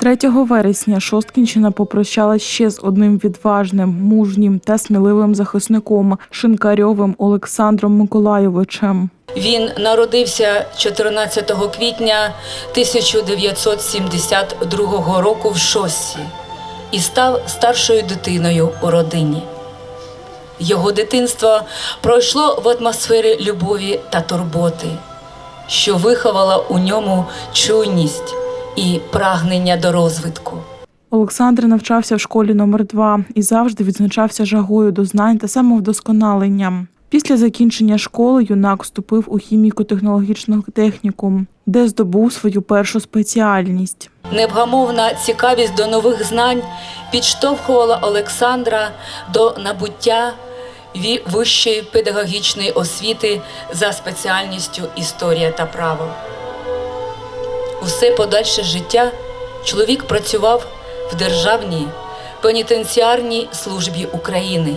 3 вересня Шосткінщина попрощалась ще з одним відважним, мужнім та сміливим захисником Шинкарьовим Олександром Миколайовичем. Він народився 14 квітня 1972 року в Шоссі і став старшою дитиною у родині. Його дитинство пройшло в атмосфері любові та турботи, що виховала у ньому чуйність і прагнення до розвитку. Олександр навчався в школі номер 2 і завжди відзначався жагою до знань та самовдосконаленням. Після закінчення школи юнак вступив у хіміко-технологічну технікум, де здобув свою першу спеціальність. Невгамовна цікавість до нових знань підштовхувала Олександра до набуття вищої педагогічної освіти за спеціальністю історія та право. Усе подальше життя чоловік працював в Державній пенітенціарній службі України,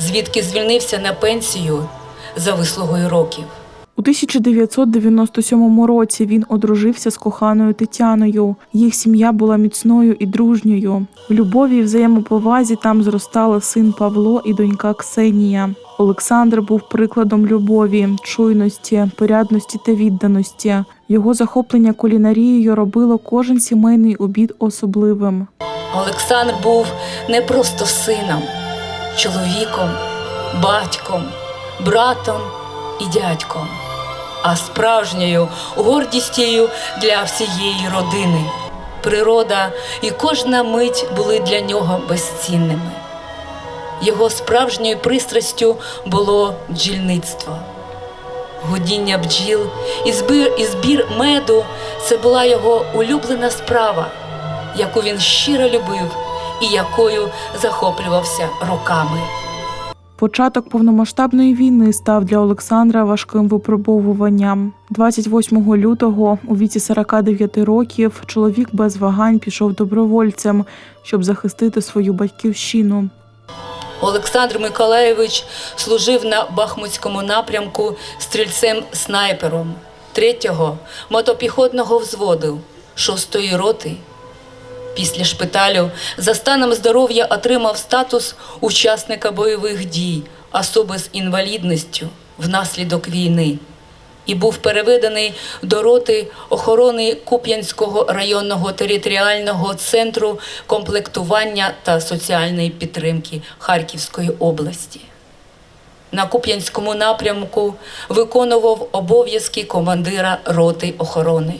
звідки звільнився на пенсію за вислугою років. У 1997 році він одружився з коханою Тетяною. Їх сім'я була міцною і дружньою. В любові і взаємоповазі там зростали син Павло і донька Ксенія. Олександр був прикладом любові, чуйності, порядності та відданості. Його захоплення кулінарією робило кожен сімейний обід особливим. Олександр був не просто сином, чоловіком, батьком, братом і дядьком, а справжньою гордістю для всієї родини. Природа і кожна мить були для нього безцінними. Його справжньою пристрастю було бджільництво. Годіння бджіл і збір, і збір меду це була його улюблена справа, яку він щиро любив і якою захоплювався роками. Початок повномасштабної війни став для Олександра важким випробовуванням. 28 лютого, у віці 49 років, чоловік без вагань пішов добровольцем, щоб захистити свою батьківщину. Олександр Миколаєвич служив на Бахмутському напрямку стрільцем-снайпером 3-го мотопіхотного взводу 6-ї роти. Після шпиталю за станом здоров'я отримав статус учасника бойових дій, особи з інвалідністю внаслідок війни і був переведений до роти охорони Куп'янського районного територіального центру комплектування та соціальної підтримки Харківської області. На Куп'янському напрямку виконував обов'язки командира роти охорони.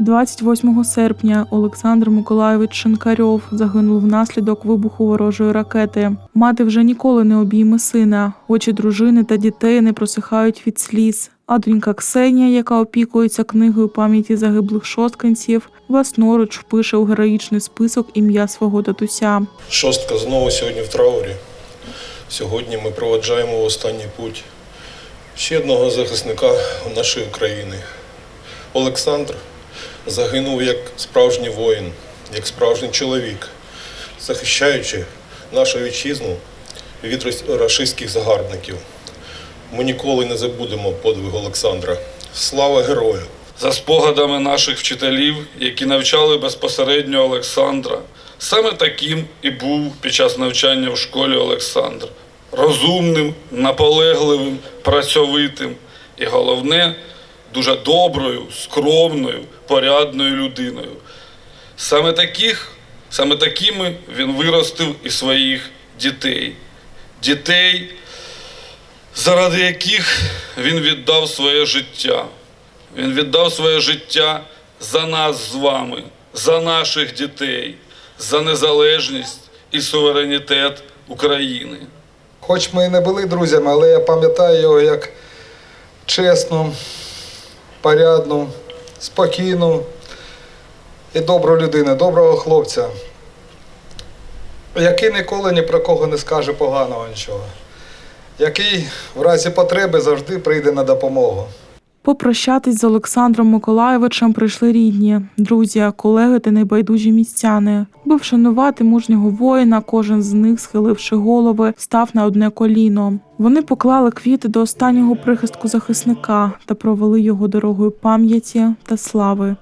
28 серпня Олександр Миколайович Шинкарьов загинув внаслідок вибуху ворожої ракети. Мати вже ніколи не обійме сина. Очі дружини та дітей не просихають від сліз. А донька Ксенія, яка опікується книгою пам'яті загиблих шосткинців, власноруч впише у героїчний список ім'я свого татуся. Шостка знову сьогодні в траурі. Сьогодні ми проведжаємо останній путь ще одного захисника нашої країни. Олександр загинув як справжній воїн, як справжній чоловік, захищаючи нашу вітчизну від рашистських загарбників. Ми ніколи не забудемо подвиг Олександра. Слава герою! за спогадами наших вчителів, які навчали безпосередньо Олександра. Саме таким і був під час навчання в школі Олександр. Розумним, наполегливим, працьовитим і головне, дуже доброю, скромною, порядною людиною. Саме таких, саме такими він виростив і своїх дітей. Дітей, заради яких він віддав своє життя. Він віддав своє життя за нас з вами, за наших дітей, за незалежність і суверенітет України. Хоч ми і не були друзями, але я пам'ятаю його як чесну, порядну, спокійну і добру людину, доброго хлопця, який ніколи ні про кого не скаже поганого нічого, який в разі потреби завжди прийде на допомогу. Попрощатись з Олександром Миколаєвичем прийшли рідні, друзі, колеги та небайдужі містяни. Би вшанувати мужнього воїна, кожен з них, схиливши голови, став на одне коліно. Вони поклали квіти до останнього прихистку захисника та провели його дорогою пам'яті та слави.